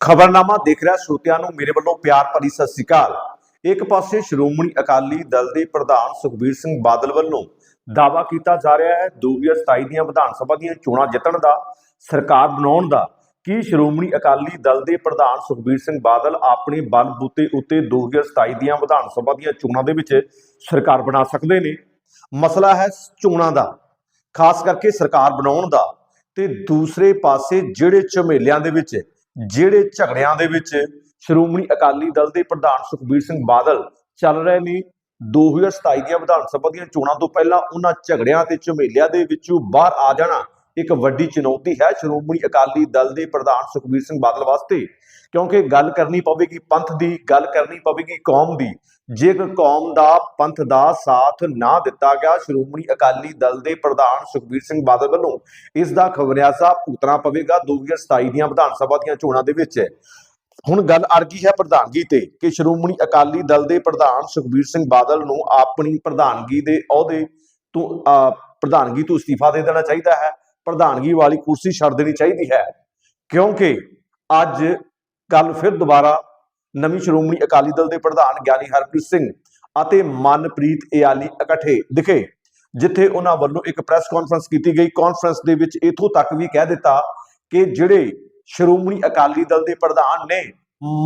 ਖਬਰਨਾਮਾ ਦੇਖ ਰਿਹਾ ਸਰੋਤਿਆਂ ਨੂੰ। ਮੇਰੇ ਵੱਲੋਂ ਪਿਆਰ ਭਰੀ ਸਤਿ ਸ੍ਰੀ ਅਕਾਲ। ਇੱਕ ਪਾਸੇ ਸ਼੍ਰੋਮਣੀ ਅਕਾਲੀ ਦਲ ਦੇ ਪ੍ਰਧਾਨ ਸੁਖਬੀਰ ਸਿੰਘ ਬਾਦਲ ਵੱਲੋਂ ਦਾਅਵਾ ਕੀਤਾ ਜਾ ਰਿਹਾ ਹੈ 2027 ਦੀਆਂ ਵਿਧਾਨ ਸਭਾ ਦੀਆਂ ਚੋਣਾਂ ਜਿੱਤਣ ਦਾ, ਸਰਕਾਰ ਬਣਾਉਣ ਦਾ। ਕੀ ਸ਼੍ਰੋਮਣੀ ਅਕਾਲੀ ਦਲ ਦੇ ਪ੍ਰਧਾਨ ਸੁਖਬੀਰ ਸਿੰਘ ਬਾਦਲ ਆਪਣੇ ਬਲਬੂਤੇ ਉੱਤੇ 2027 ਦੀਆਂ ਵਿਧਾਨ ਸਭਾ ਦੀਆਂ ਚੋਣਾਂ ਦੇ ਵਿੱਚ ਸਰਕਾਰ ਬਣਾ ਸਕਦੇ ਨੇ? ਮਸਲਾ ਹੈ ਚੋਣਾਂ ਦਾ, ਖਾਸ ਕਰਕੇ ਸਰਕਾਰ ਬਣਾਉਣ ਦਾ ਤੇ ਦੂਸਰੇ ਪਾਸੇ ਜਿਹੜੇ ਝਮੇਲਿਆਂ ਦੇ ਵਿੱਚ ਜਿਹੜੇ ਝਗੜਿਆਂ ਦੇ ਵਿੱਚ ਸ਼੍ਰੋਮਣੀ ਅਕਾਲੀ ਦਲ ਦੇ ਪ੍ਰਧਾਨ ਸੁਖਬੀਰ ਸਿੰਘ ਬਾਦਲ ਚੱਲ ਰਹੇ ਨੇ 2027 ਦੀਆਂ ਵਿਧਾਨ ਸਭਾ ਦੀਆਂ ਚੋਣਾਂ ਤੋਂ ਪਹਿਲਾਂ ਉਹਨਾਂ ਝਗੜਿਆਂ ਤੇ ਝਮੇਲਿਆਂ ਦੇ ਵਿੱਚੋਂ ਬਾਹਰ ਆ ਜਾਣਾ ਇੱਕ ਵੱਡੀ ਚੁਣੌਤੀ ਹੈ। ਸ਼੍ਰੋਮਣੀ ਅਕਾਲੀ ਦਲ ਦੇ ਪ੍ਰਧਾਨ ਸੁਖਬੀਰ ਸਿੰਘ ਬਾਦਲ ਵਾਸਤੇ ਕਿਉਂਕਿ ਗੱਲ ਕਰਨੀ ਪਵੇਗੀ ਪੰਥ ਦੀ ਗੱਲ ਕਰਨੀ ਪਵੇਗੀ ਕੌਮ ਦੀ। ਜੇਕਰ ਕੌਮ ਦਾ ਪੰਥ ਦਾ ਸਾਥ ਨਾ ਦਿੱਤਾ ਗਿਆ ਸ਼੍ਰੋਮਣੀ ਅਕਾਲੀ ਦਲ ਦੇ ਪ੍ਰਧਾਨ ਸੁਖਬੀਰ ਸਿੰਘ ਬਾਦਲ ਵੱਲੋਂ ਇਸ ਦਾ ਖਬਰਿਆਸਾ ਭੁਗਤਣਾ ਪਵੇਗਾ 2027 ਦੀਆਂ ਵਿਧਾਨ ਸਭਾ ਦੀਆਂ ਚੋਣਾਂ ਦੇ ਵਿੱਚ। ਹੁਣ ਗੱਲ ਅਰਗੀ ਹੈ ਪ੍ਰਧਾਨਗੀ ਤੇ ਕਿ ਸ਼੍ਰੋਮਣੀ ਅਕਾਲੀ ਦਲ ਦੇ ਪ੍ਰਧਾਨ ਸੁਖਬੀਰ ਸਿੰਘ ਬਾਦਲ ਨੂੰ ਆਪਣੀ ਪ੍ਰਧਾਨਗੀ ਦੇ ਅਹੁਦੇ ਤੋਂ ਅਹ, ਪ੍ਰਧਾਨਗੀ ਤੋਂ ਅਸਤੀਫਾ ਦੇ ਦੇਣਾ ਚਾਹੀਦਾ ਹੈ। ਪ੍ਰਧਾਨਗੀ ਵਾਲੀ ਕੁਰਸੀ ਛੱਡ ਦੇਣੀ ਚਾਹੀਦੀ ਹੈ। ਕਿਉਂਕਿ ਅੱਜ ਕੱਲ ਫਿਰ ਦੁਬਾਰਾ ਨਵੀਂ ਸ਼੍ਰੋਮਣੀ ਅਕਾਲੀ ਦਲ ਦੇ ਪ੍ਰਧਾਨ ਗਿਆਨੀ ਹਰਪ੍ਰੀਤ ਸਿੰਘ ਅਤੇ ਮਨਪ੍ਰੀਤ ਇਆਲੀ ਇਕੱਠੇ ਦਿਖੇ, ਜਿੱਥੇ ਉਹਨਾਂ ਵੱਲੋਂ ਇੱਕ ਪ੍ਰੈਸ ਕਾਨਫਰੰਸ ਕੀਤੀ ਗਈ। ਕਾਨਫਰੰਸ ਦੇ ਵਿੱਚ ਇਥੋਂ ਤੱਕ ਵੀ ਕਹਿ ਦਿੱਤਾ ਕਿ ਜਿਹੜੇ ਸ਼੍ਰੋਮਣੀ ਅਕਾਲੀ ਦਲ ਦੇ ਪ੍ਰਧਾਨ ਨੇ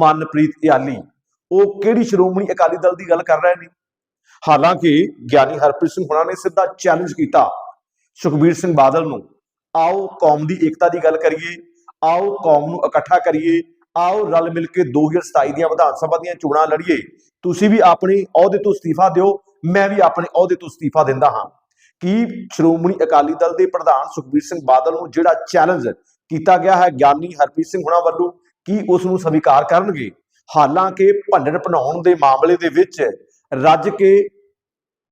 ਮਨਪ੍ਰੀਤ ਇਆਲੀ, ਉਹ ਕਿਹੜੀ ਸ਼੍ਰੋਮਣੀ ਅਕਾਲੀ ਦਲ ਦੀ ਗੱਲ ਕਰ ਰਹੇ ਨੇ? ਹਾਲਾਂਕਿ ਗਿਆਨੀ ਹਰਪ੍ਰੀਤ ਸਿੰਘ ਹੁਣਾਂ ਨੇ ਸਿੱਧਾ ਚੈਲੰਜ ਕੀਤਾ ਸੁਖਬੀਰ ਸਿੰਘ ਬਾਦਲ ਨੂੰ। ਆਓ ਕੌਮ ਦੀ ਏਕਤਾ ਦੀ ਗੱਲ ਕਰੀਏ, ਆਓ ਕੌਮ ਨੂੰ ਇਕੱਠਾ ਕਰੀਏ, ਆਓ ਰਲ ਮਿਲ ਕੇ 2027 ਦੀਆਂ ਵਿਧਾਨ ਸਭਾ ਦੀਆਂ ਚੋਣਾਂ ਲੜੀਏ, ਤੁਸੀਂ ਵੀ ਆਪਣੇ ਅਹੁਦੇ ਤੋਂ ਅਸਤੀਫਾ ਦਿਓ, ਮੈਂ ਵੀ ਆਪਣੇ ਅਹੁਦੇ ਤੋਂ ਅਸਤੀਫਾ ਦਿੰਦਾ ਹਾਂ। ਕੀ ਸ਼੍ਰੋਮਣੀ ਅਕਾਲੀ ਦਲ ਦੇ ਪ੍ਰਧਾਨ ਸੁਖਬੀਰ ਸਿੰਘ ਬਾਦਲ ਨੂੰ ਜਿਹੜਾ ਚੈਲੰਜ ਕੀਤਾ ਗਿਆ ਹੈ ਗਿਆਨੀ ਹਰਪ੍ਰੀਤ ਸਿੰਘ ਹੁਣਾਂ ਵੱਲੋਂ, ਕੀ ਉਸ ਨੂੰ ਸਵੀਕਾਰ ਕਰਨਗੇ? ਹਾਲਾਂਕਿ ਭੰਡਣ ਭਣਾਉਣ ਦੇ ਮਾਮਲੇ ਦੇ ਵਿੱਚ ਰੱਜ ਕੇ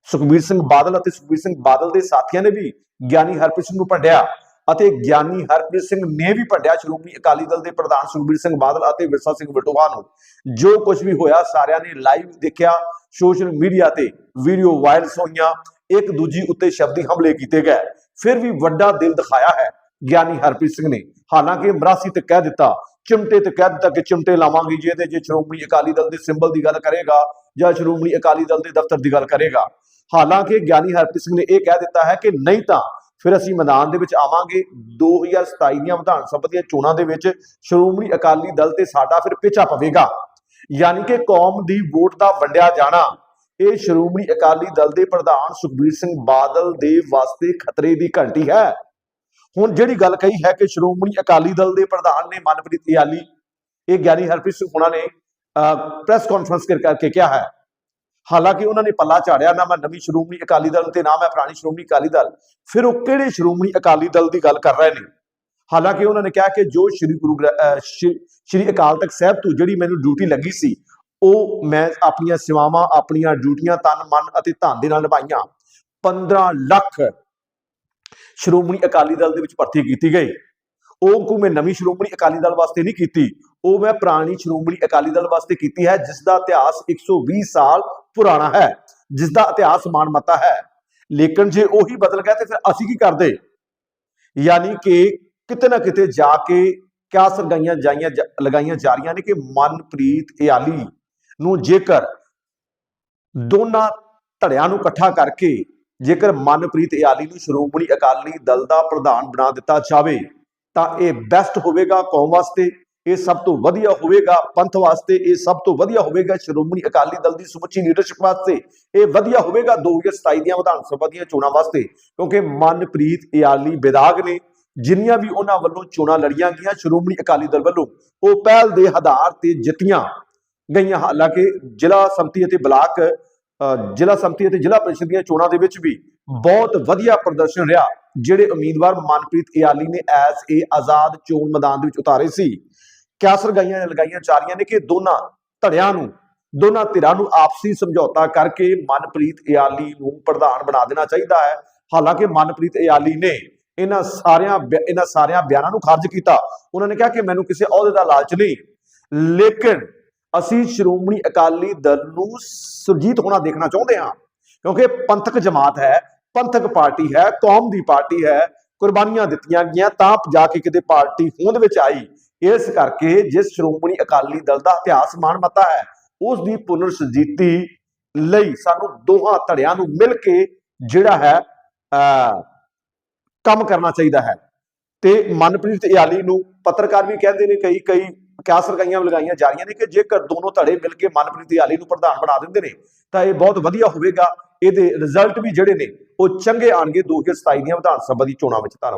ਸੁਖਬੀਰ ਸਿੰਘ ਬਾਦਲ ਅਤੇ ਸੁਖਬੀਰ ਸਿੰਘ ਬਾਦਲ ਦੇ ਸਾਥੀਆਂ ਨੇ ਵੀ ਗਿਆਨੀ ਹਰਪ੍ਰੀਤ ਸਿੰਘ ਨੂੰ ਭੰਡਿਆ। ਅਤੇ ਗਿਆਨੀ ਹਰਪ੍ਰੀਤ ਸਿੰਘ ਨੇ ਵੀ ਭੰਡਿਆ ਸ਼੍ਰੋਮਣੀ ਅਕਾਲੀ ਦਲ ਦੇ ਪ੍ਰਧਾਨ ਸੁਖਬੀਰ ਸਿੰਘ ਬਾਦਲ ਅਤੇ ਵਿਰਸਾ ਸਿੰਘ ਵਟੋਹਾ ਨੂੰ। ਜੋ ਕੁਝ ਵੀ ਹੋਇਆ, ਸਾਰਿਆਂ ਨੇ ਲਾਈਵ ਦੇਖਿਆ ਸੋਸ਼ਲ ਮੀਡੀਆ ਤੇ ਵੀਡੀਓ ਵਾਇਰਲ ਹੋਈਆਂ, ਇੱਕ ਦੂਜੀ ਉੱਤੇ ਸ਼ਬਦੀ ਹਮਲੇ ਕੀਤੇ ਗਏ। ਫਿਰ ਵੀ ਵੱਡਾ ਦਿਲ ਦਿਖਾਇਆ ਹੈ ਗਿਆਨੀ ਹਰਪ੍ਰੀਤ ਸਿੰਘ ਨੇ। ਹਾਲਾਂਕਿ ਮਰਾਸੀ ਤੇ ਕਹਿ ਦਿੱਤਾ, ਚਿਮਟੇ ਤੇ ਕਹਿ ਦਿੱਤਾ ਕਿ ਚਿਮਟੇ ਲਾਵਾਂਗੇ ਜੇ ਤੇ ਜੇ ਸ਼੍ਰੋਮਣੀ ਅਕਾਲੀ ਦਲ ਦੇ ਸਿੰਬਲ ਦੀ ਗੱਲ ਕਰੇਗਾ ਜਾਂ ਸ਼੍ਰੋਮਣੀ ਅਕਾਲੀ ਦਲ ਦੇ ਦਫ਼ਤਰ ਦੀ ਗੱਲ ਕਰੇਗਾ। ਹਾਲਾਂਕਿ ਗਿਆਨੀ ਹਰਪ੍ਰੀਤ ਸਿੰਘ ਨੇ ਇਹ ਕਹਿ ਦਿੱਤਾ ਹੈ ਕਿ ਨਹੀਂ ਤਾਂ ਫਿਰ ਅਸੀਂ ਮੈਦਾਨ ਦੇ ਵਿੱਚ ਆਵਾਂਗੇ। 2027 ਦੀਆਂ ਵਿਧਾਨ ਸਭਾ ਦੀਆਂ ਚੋਣਾਂ ਦੇ ਵਿੱਚ ਸ਼੍ਰੋਮਣੀ ਅਕਾਲੀ ਦਲ ਤੇ ਸਾਡਾ ਫਿਰ ਪਿੱਛਾ ਪਵੇਗਾ। ਯਾਨੀ ਕਿ ਕੌਮ ਦੀ ਵੋਟ ਦਾ ਵੰਡਿਆ ਜਾਣਾ। ਇਹ ਸ਼੍ਰੋਮਣੀ ਅਕਾਲੀ ਦਲ ਦੇ ਪ੍ਰਧਾਨ ਸੁਖਬੀਰ ਸਿੰਘ ਬਾਦਲ ਦੇ ਵਾਸਤੇ ਖਤਰੇ ਦੀ ਘੰਟੀ ਹੈ। ਹੁਣ ਜਿਹੜੀ ਗੱਲ ਕਹੀ ਹੈ ਕਿ ਸ਼੍ਰੋਮਣੀ ਅਕਾਲੀ ਦਲ ਦੇ ਪ੍ਰਧਾਨ ਨੇ ਮਨਪ੍ਰੀਤ ਇਆਲੀ ਇਹ ਗਿਆਨੀ ਹਰਪ੍ਰੀਤ ਸਿੰਘ ਹੁਣਾਂ ਨੇ ਪ੍ਰੈਸ ਕਾਨਫਰੰਸ ਕਰਕੇ ਕਿਹਾ ਹੈ। ਹਾਲਾਂਕਿ ਉਹਨਾਂ ਨੇ ਪੱਲਾ ਝਾੜਿਆ ਨਾ ਮੈਂ ਨਵੀਂ ਸ਼੍ਰੋਮਣੀ ਅਕਾਲੀ ਦਲ ਤੇ ਨਾ, ਮੈਂ ਪੁਰਾਣੀ ਸ਼੍ਰੋਮਣੀ ਅਕਾਲੀ ਦਲ। ਫਿਰ ਉਹ ਕਿਹੜੇ ਸ਼੍ਰੋਮਣੀ ਅਕਾਲੀ ਦਲ ਦੀ ਗੱਲ ਕਰ ਰਹੇ ਨੇ? ਹਾਲਾਂਕਿ ਉਹਨਾਂ ਨੇ ਕਿਹਾ ਕਿ ਜੋ ਸ਼੍ਰੀ ਗੁਰੂ ਸ਼੍ਰੀ ਅਕਾਲ ਤਖਤ ਸਾਹਿਬ ਤੋਂ ਜਿਹੜੀ ਮੈਨੂੰ ਡਿਊਟੀ ਲੱਗੀ ਸੀ, ਉਹ ਮੈਂ ਆਪਣੀਆਂ ਸੇਵਾਵਾਂ, ਆਪਣੀਆਂ ਡਿਊਟੀਆਂ ਤਨ, ਮਨ ਅਤੇ ਧਨ ਦੇ ਨਾਲ ਨਿਭਾਈਆਂ। 15 ਲੱਖ ਸ਼੍ਰੋਮਣੀ ਅਕਾਲੀ ਦਲ ਦੇ ਵਿੱਚ ਭਰਤੀ ਕੀਤੀ ਗਈ। ਉਹ ਕੋ ਮੈਂ ਨਵੀਂ ਸ਼੍ਰੋਮਣੀ ਅਕਾਲੀ ਦਲ ਵਾਸਤੇ ਨਹੀਂ ਕੀਤੀ। ਉਹ ਮੈਂ ਪੁਰਾਣੀ ਸ਼੍ਰੋਮਣੀ ਅਕਾਲੀ ਦਲ ਵਾਸਤੇ ਕੀਤੀ ਹੈ, ਜਿਸ ਦਾ ਇਤਿਹਾਸ 120 ਸਾਲ ਪੁਰਾਣਾ ਹੈ ਜਿਸ ਦਾ ਇਤਿਹਾਸ ਮਾਨਮਤਾ ਹੈ। ਲੇਕਿਨ ਜੇ ਉਹੀ ਬਦਲ ਗਿਆ ਤੇ ਫਿਰ ਅਸੀਂ ਕੀ ਕਰਦੇ? ਯਾਨੀ ਕਿ ਕਿਤੇ ਨਾ ਕਿਤੇ ਜਾ ਕੇ ਕਿਆ ਸਰਗਾਈਆਂ ਜਾਈਆਂ ਲਗਾਈਆਂ ਜਾ ਰਹੀਆਂ ਨੇ ਕਿ ਮਨਪ੍ਰੀਤ ਇਆਲੀ ਨੂੰ ਜੇਕਰ ਦੋਨਾਂ ਧੜਿਆਂ ਨੂੰ ਇਕੱਠਾ ਕਰਕੇ ਜੇਕਰ ਮਨਪ੍ਰੀਤ ਇਆਲੀ ਨੂੰ ਸ਼੍ਰੋਮਣੀ ਅਕਾਲੀ ਦਲ ਦਾ ਪ੍ਰਧਾਨ ਬਣਾ ਦਿੱਤਾ ਜਾਵੇ, ਤਾਂ ਇਹ ਬੈਸਟ ਹੋਵੇਗਾ ਕੌਮ ਵਾਸਤੇ। ਇਹ ਸਭ ਤੋਂ ਵਧੀਆ ਹੋਵੇਗਾ ਪੰਥ ਵਾਸਤੇ ਇਹ ਸਭ ਤੋਂ ਵਧੀਆ ਹੋਵੇਗਾ ਸ਼੍ਰੋਮਣੀ ਅਕਾਲੀ ਦਲ ਦੀ ਸਮੁੱਚੀ ਲੀਡਰਸ਼ਿਪ ਵਾਸਤੇ ਇਹ ਵਧੀਆ ਹੋਵੇਗਾ 2027 ਦੀਆਂ ਵਿਧਾਨ ਸਭਾ ਦੀਆਂ ਚੋਣਾਂ ਵਾਸਤੇ ਕਿਉਂਕਿ ਮਨਪ੍ਰੀਤ ਇਆਲੀ ਵਿਧਾਇਕ ਨੇ ਜਿੰਨੀਆਂ ਵੀ ਉਹਨਾਂ ਵੱਲੋਂ ਚੋਣਾਂ ਲੜੀਆਂ ਗਈਆਂ ਸ਼੍ਰੋਮਣੀ ਅਕਾਲੀ ਦਲ ਵੱਲੋਂ ਉਹ ਪਹਿਲ ਦੇ ਆਧਾਰ ਤੇ ਜਿੱਤੀਆਂ ਗਈਆਂ ਹਾਲਾਂਕਿ ਜ਼ਿਲ੍ਹਾ ਸੰਮਤੀ ਅਤੇ ਬਲਾਕ ਅ, ਜ਼ਿਲ੍ਹਾ ਸੰਮਤੀ ਅਤੇ ਜ਼ਿਲ੍ਹਾ ਪ੍ਰੀਸ਼ਦ ਦੀਆਂ ਚੋਣਾਂ ਦੇ ਵਿੱਚ ਵੀ ਬਹੁਤ ਵਧੀਆ ਪ੍ਰਦਰਸ਼ਨ ਰਿਹਾ ਜਿਹੜੇ ਉਮੀਦਵਾਰ ਮਨਪ੍ਰੀਤ ਇਆਲੀ ਨੇ ਐਸ ਏ ਆਜ਼ਾਦ ਚੋਣ ਮੈਦਾਨ ਦੇ ਵਿੱਚ ਉਤਾਰੇ ਸੀ। ਕਿਆਸਰ ਗਾਈਆਂ ਲਗਾਈਆਂ ਜਾ ਰਹੀਆਂ ਨੇ ਕਿ ਦੋਨਾਂ ਧੜਿਆਂ ਨੂੰ, ਦੋਨਾਂ ਧਿਰਾਂ ਨੂੰ ਆਪਸੀ ਸਮਝੌਤਾ ਕਰਕੇ ਮਨਪ੍ਰੀਤ ਇਆਲੀ ਨੂੰ ਪ੍ਰਧਾਨ ਬਣਾ ਦੇਣਾ ਚਾਹੀਦਾ ਹੈ। ਹਾਲਾਂਕਿ ਮਨਪ੍ਰੀਤ ਇਆਲੀ ਨੇ ਇਹਨਾਂ ਸਾਰਿਆਂ ਬਿ- ਇਹਨਾਂ ਸਾਰਿਆਂ ਬਿਆਨਾਂ ਨੂੰ ਖਾਰਜ ਕੀਤਾ। ਉਹਨਾਂ ਨੇ ਕਿਹਾ ਕਿ ਮੈਨੂੰ ਕਿਸੇ ਅਹੁਦੇ ਦਾ ਲਾਲਚ ਨਹੀਂ। ਲੇਕਿਨ ਅਸੀਂ ਸ਼੍ਰੋਮਣੀ ਅਕਾਲੀ ਦਲ ਨੂੰ ਸੁਰਜੀਤ ਹੋਣਾ ਦੇਖਣਾ ਚਾਹੁੰਦੇ ਹਾਂ, ਕਿਉਂਕਿ ਪੰਥਕ ਜਮਾਤ ਹੈ, ਪੰਥਕ ਪਾਰਟੀ ਹੈ, ਕੌਮ ਦੀ ਪਾਰਟੀ ਹੈ, ਕੁਰਬਾਨੀਆਂ ਦਿੱਤੀਆਂ ਗਈਆਂ ਤਾਂ ਜਾ ਕੇ ਕਿਤੇ ਪਾਰਟੀ ਹੋਂਦ ਵਿੱਚ ਆਈ ਇਸ ਕਰਕੇ ਜਿਸ ਸ਼੍ਰੋਮਣੀ ਅਕਾਲੀ ਦਲ ਦਾ ਇਤਿਹਾਸ ਮਾਨਮਤਾ ਹੈ ਉਸ ਦੀ ਪੁਨਰ ਸੁਰਜੀਤੀ ਲਈ ਸਾਨੂੰ ਦੋਹਾਂ ਧੜਿਆਂ ਨੂੰ ਮਿਲ ਕੇ ਜਿਹੜਾ ਹੈ ਅਹ, ਕੰਮ ਕਰਨਾ ਚਾਹੀਦਾ ਹੈ। ਤੇ ਮਨਪ੍ਰੀਤ ਇਆਲੀ ਨੂੰ ਪੱਤਰਕਾਰ ਵੀ ਕਹਿੰਦੇ ਨੇ ਕਈ ਕਈ ਕਿਆਸ ਰਕਾਈਆਂ ਲਗਾਈਆਂ ਜਾ ਰਹੀਆਂ ਨੇ ਕਿ ਜੇਕਰ ਦੋਨੋਂ ਧੜੇ ਮਿਲ ਕੇ ਮਨਪ੍ਰੀਤ ਇਆਲੀ ਨੂੰ ਪ੍ਰਧਾਨ ਬਣਾ ਦਿੰਦੇ ਨੇ ਤਾਂ ਇਹ ਬਹੁਤ ਵਧੀਆ ਹੋਵੇਗਾ। ਇਹਦੇ ਰਿਜ਼ਲਟ ਵੀ ਜਿਹੜੇ ਨੇ ਉਹ ਚੰਗੇ ਆਣਗੇ 2027 ਦੀਆਂ ਵਿਧਾਨ ਸਭਾ ਦੀ ਚੋਣਾਂ ਵਿੱਚ ਧੰਨਵਾਦ।